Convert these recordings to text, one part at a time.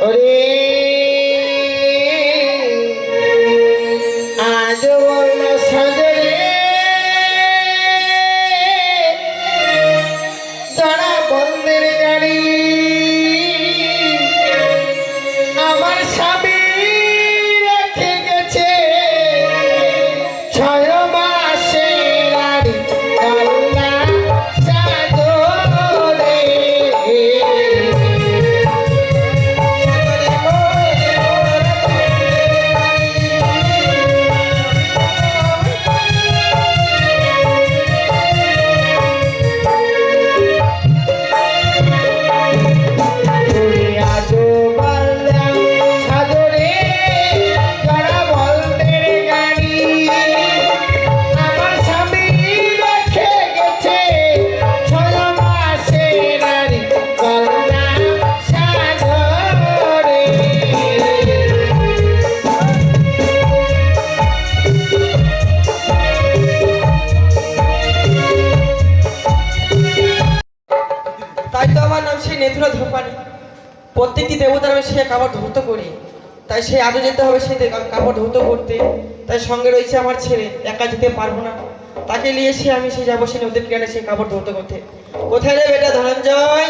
ওরে প্রত্যেকটি দেবতার আমি সে কাপড় ধৌত করি। তাই সে আজও যেতে হবে দে- কাপড় ধৌত করতে। তাই সঙ্গে রয়েছে আমার ছেলে, একা যেতে পারব না। তাকে নিয়ে সে আমি সে যাব সে নদীর কিনারে সেই কাপড় ধৌত করতে। কোথায় রে বেটা ধনঞ্জয়?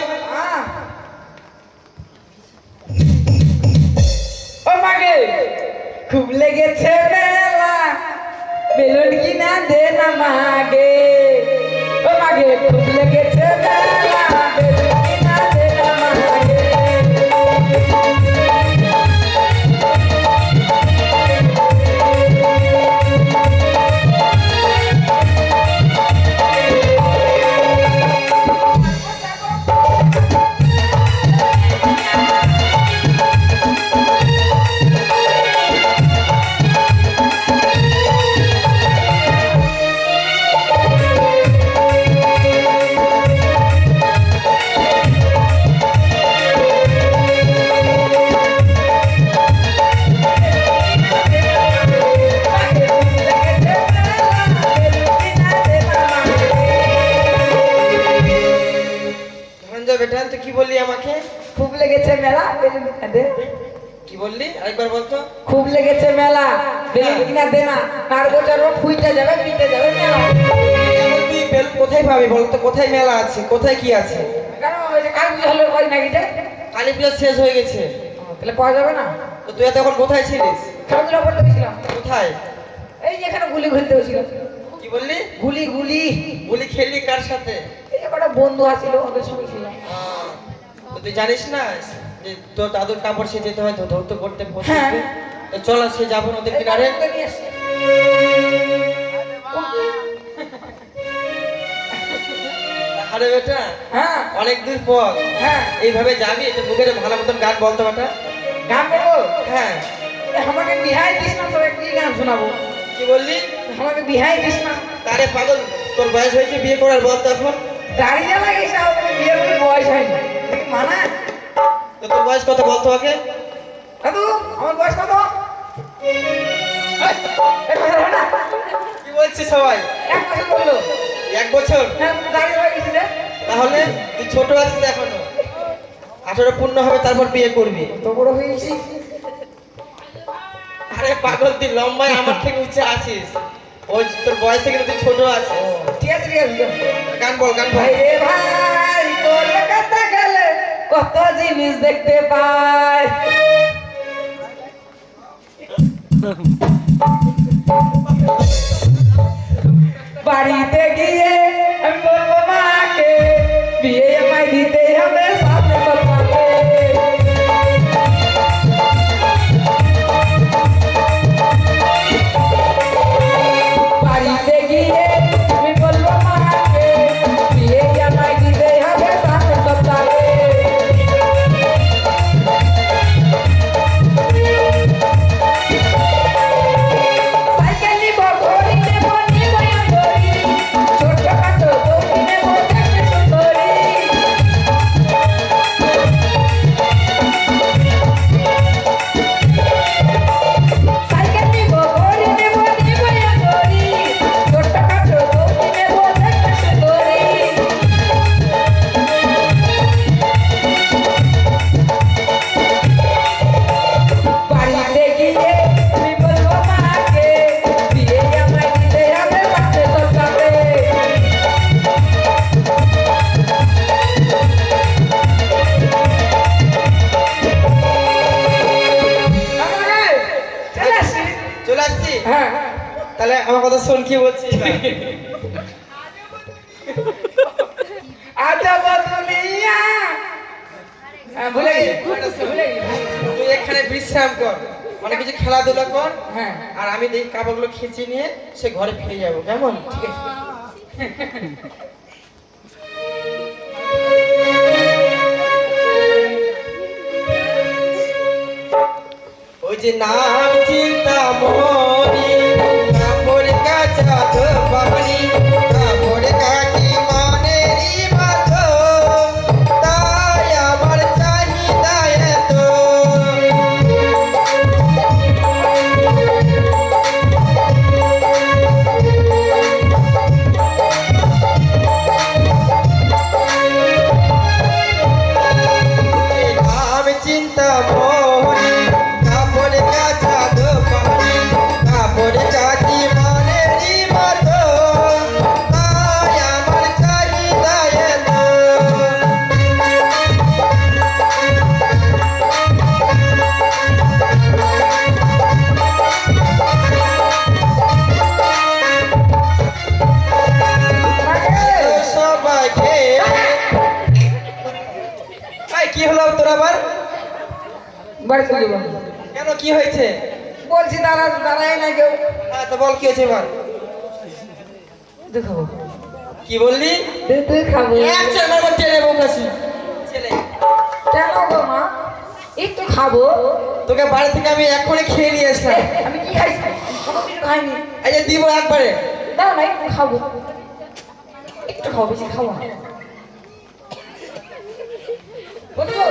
ও খুব লেগেছে মেলা। বেলুন কিনা দে না মাগে ও মাগে খুব লেগেছে মেলা। লেগেছে মেলা বেলুন কিনা দে। কি বললি? আরেকবার বলতো? খুব লেগেছে মেলা বেলুন কিনা দে না। তার গোটার ফুইটা যাবে পিটে যাবে মেলা। কোথায় পাবি বলতো? কোথায় মেলা আছে? কোথায় কি আছে? কাল পুজো হলো ওই নাকি যে কালী পুজো শেষ হয়ে গেছে। তাহলে পাওয়া যাবে না? তো তুই কোথায় ছিলিস? করতে গেছিলাম। কোথায়? এই যে এখানে গুলি খেলতে গেছিলাম কি বললি? গুলি গুলি। বলি খেললি কার সাথে? এই যে কটা বন্ধু আছিল ওদের সঙ্গে। তুই জানিস না যে তোর দাদুর কাপড় সে যেতে হয় ধৌত করতে হ্যাঁ। চল সে যাব নদীর কিনারে। আরে বেটা হ্যাঁ। অনেক দূর হ্যাঁ। এইভাবে যাবি এটা মুখের ভালো মতন গান বলতো বেটা। গান বলব হ্যাঁ। আমাকে বিহাই দিস না কি গান শোনাবো? কি বললি? আমাকে বিহাই দিস না। তারে পাগল তোর বয়স হয়েছে বিয়ে করার বল তো এখন। দাঁড়িয়ে লাগিস তোর বয়স কত বলতো আগে দাদু আমার বয়স কত? কথা। কি বলছিস সবাই? এক বছর বলল। এক বছর? হ্যাঁ তাহলে তুই ছোট আছিস এখনও। আঠারো পূর্ণ হবে তারপর বিয়ে করবি। তো বড় হয়েছি আরে পাগল তুই লম্বায় আমার থেকে উঁচে আছিস। ওই তোর বয়স থেকে তুই ছোট আছিস। ঠিক আছে ঠিক আছে গান বল গান বল। ভাই রে ভাই কলকাতা গেলে কত জিনিস দেখতে পাই। বাড়িতে গিয়ে কথা শোন কি বদলিয়া হ্যাঁ, বিশ্রাম কর। অনেক কিছু খেলাধুলা কর হ্যাঁ আর আমি এই কাপড়গুলো নিয়ে সে ঘরে ফিরে যাব কেমন? ওই যে নাম চিন্তা কেন কি হয়েছে? বলছি দাঁড়া দাঁড়াই না কেউ। হ্যাঁ তো বল কি হয়েছে এবার খাব। কি বললি? খাব। বকাছি ছেলে। কেন গো মা? একটু খাব। তোকে বাড়ি থেকে আমি এক্ষুনি খেয়ে নিয়ে আসলাম। আমি কি খাইছি? খাইনি। এই দিব একবারে। দাও না একটু খাব। একটু খাব বেশি খাব বুঝলো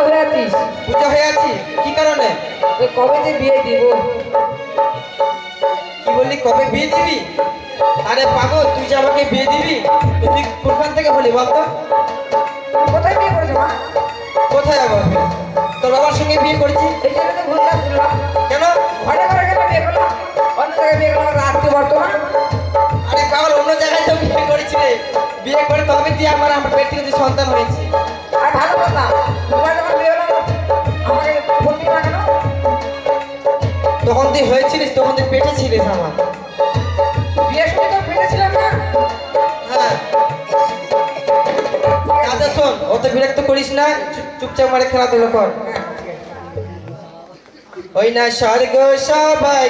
বুঝা হয়ে আছিস? পূজা হয়ে আছি। কি কারণে? তুই কবে যে বিয়ে দিব? কি বললি কবে বিয়ে দিবি? আরে পাগল তুই যে আমাকে বিয়ে দিবি তো তুই কোনখান থেকে বলি বলতো কোথায় বিয়ে করেছ মা? কোথায় আবার তোর বাবার সঙ্গে বিয়ে করেছি। এই জন্য তো ভুললাম ভুললাম কেন? ঘরে ঘরে কেন বিয়ে করলাম? অন্য জায়গায় বিয়ে করলাম রাত্রি বর্তমান। আরে পাগল অন্য জায়গায় তো বিয়ে করেছি রে। বিয়ে করে তবে তুই আমার আমার পেট থেকে সন্তান হয়েছে। আর ভালো কথা তোমার তখন তুই হয়েছিলিস তখন তুই পেটে ছিলিস আমার। বিয়ের সময় তো পেটেছিলাম না? হ্যাঁ। আচ্ছা শোন অত বিরক্ত করিস না চুপচাপ মারে খেলাধুলো কর। হ্যাঁ। ওই না স্বর্গ সবাই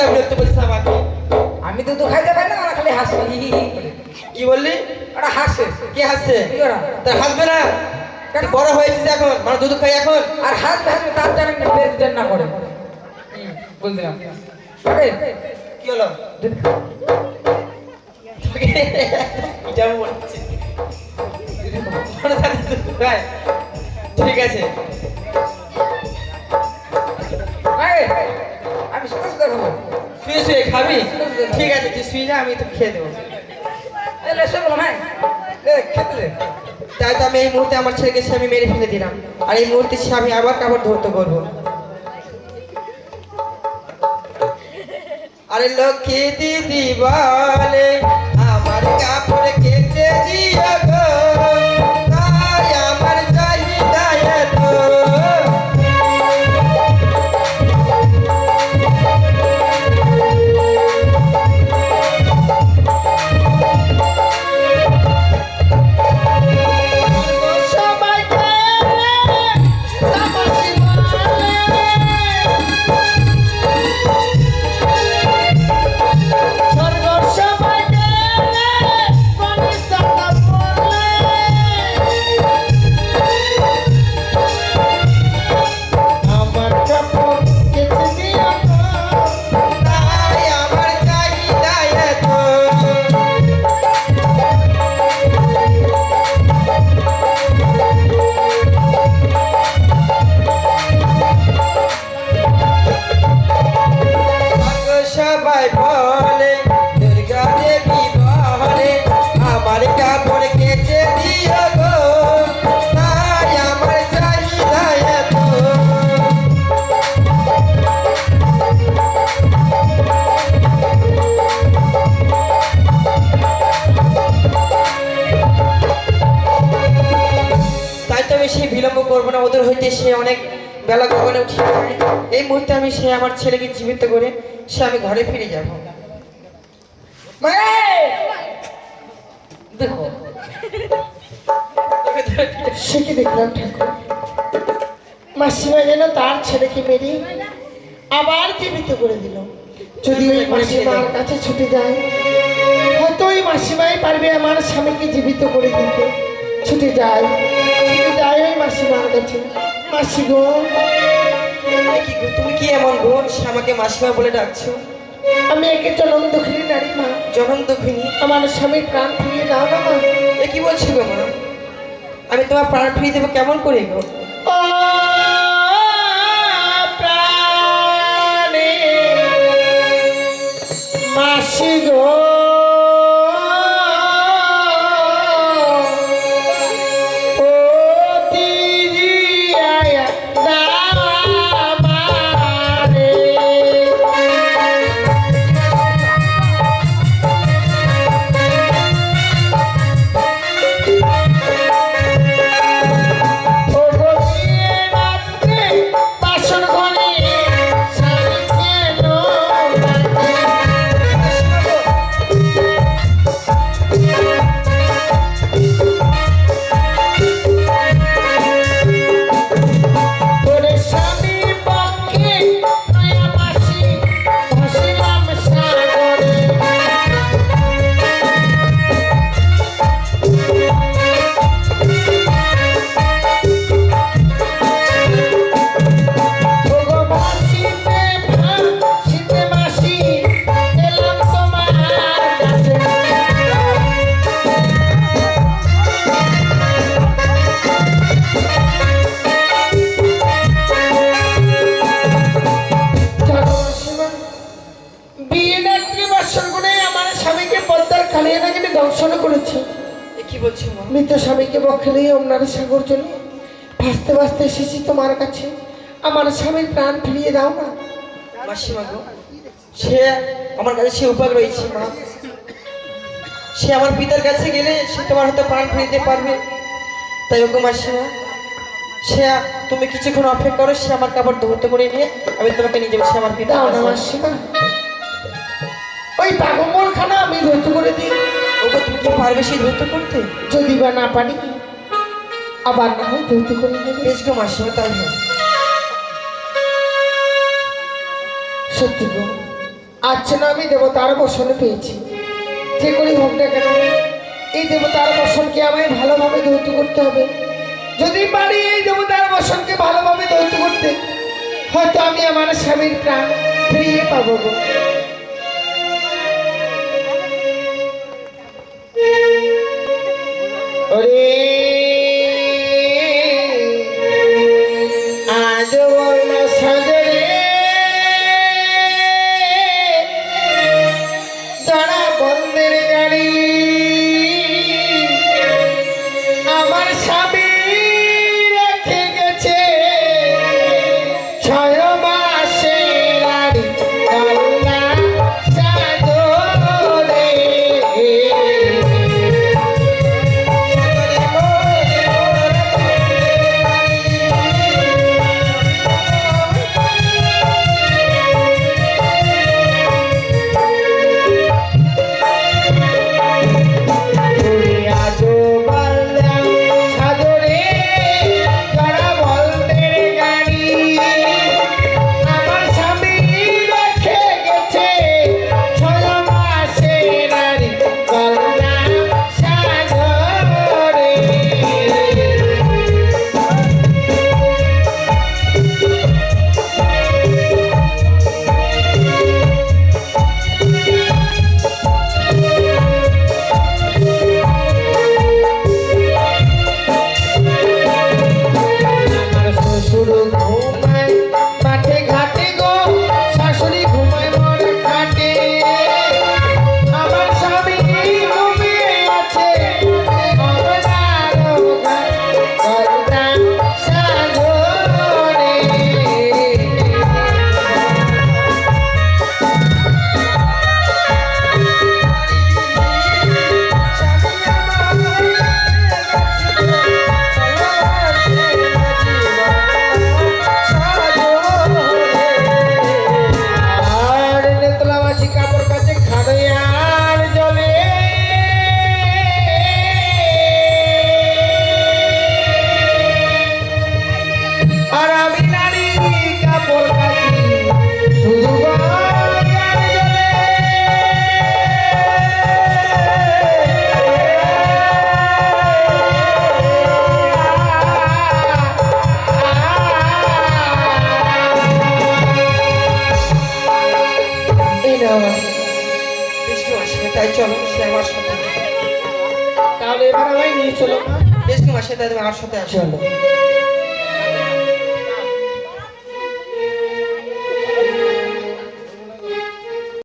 খেলা বিরক্ত করিস আমাকে। আমি তো খাইতে পারি না আমার খালি হাসে। কি বললি? ওরা হাসে। কে হাসছে তার হাসবে না? বড় হয়েছিস এখন মানে দুধ খাই এখন। আর হাসবে হাসবে তার জানেন না বেশ দেন না করে। কি হলো। ঠিক আছে। আমি সাথে খাব। শুয়ে শুয়ে খাবি? ঠিক আছে তুই শুয়ে যা আমি তো খেয়ে দেবো। তাই তো আমি এই মুহূর্তে আমার ছেলেকে সে আমি মেরে ফেলে দিলাম। আর এই মুহূর্তে সে আমি আবার কাপড় ধরতে করব আরে লক্ষ্মী দিদি বলে আমার কাপড় কেচে দিও গো। সবাই বলে দুর্গা দেবী বলে আমার কাপড় কেচে দিও গো, তাই আমার চাহিদা এত তাই তো সেই বিলম্ব করব না, ওদের হইতে সে অনেক বেলা গগনে পড়ে। এই মুহূর্তে আমি সে আমার ছেলেকে জীবিত করে সে আমি ঘরে ফিরে যাব! দেখো। সে কি দেখলাম ঠাকুর? মাসিমা যেন তার ছেলেকে মেরে আবার জীবিত করে দিল। যদি ওই মাসিমার কাছে ছুটে যায় হয়তো ওই মাসিমাই পারবে আমার স্বামীকে জীবিত করে দিতে? ছুটে যায় ছুটে যায় ওই মাসিমার কাছে। মাসি গো, তুমি কি এমন গো সে আমাকে মাসিমা বলে ডাকছো। আমি একে জনম দুঃখিনী নারী মা। দক্ষিণী আমার স্বামীর প্রাণ ফিরিয়ে দাও না মা। এ কি বলছো গো মা? আমি তোমার প্রাণ ফিরিয়ে দেবো কেমন করে গো? এসেছি তোমার কাছে। আমার স্বামীর প্রাণ ফিরিয়ে দাও না। মাসিমা গো সে আমার কাছে সে উপায় রয়েছে মা। সে আমার পিতার কাছে গেলে সে তোমার হয়তো প্রাণ ফিরে দিতে পারবে। তাই ওগো মাসিমা সে তুমি কিছুক্ষণ অপেক্ষা করো সে আমার কাপড় ধরতে করে নিয়ে আমি তোমাকে নিয়ে যাব সে আমার পিতা না মাসিমা। ওই পাগম্বর আমি ধৈর্য করে দিই। ওগো তুমি কি পারবে সেই ধরতে করতে। যদি বা না পারি আবার না হয় ধৈর্য করে নেবে। বেশ গো মাসিমা তাই হয়। সত্যি গো আজ যেন আমি দেবতার বসনে পেয়েছি। যে করি হোক না কেন এই দেবতার বসনকে আমায় ভালোভাবে ধৌত করতে হবে। যদি পারি এই দেবতার বসনকে ভালোভাবে ধৌত করতে হয়তো আমি আমার স্বামীর প্রাণ ফিরিয়ে পাবো তাই তুমি আমার সাথে আসো।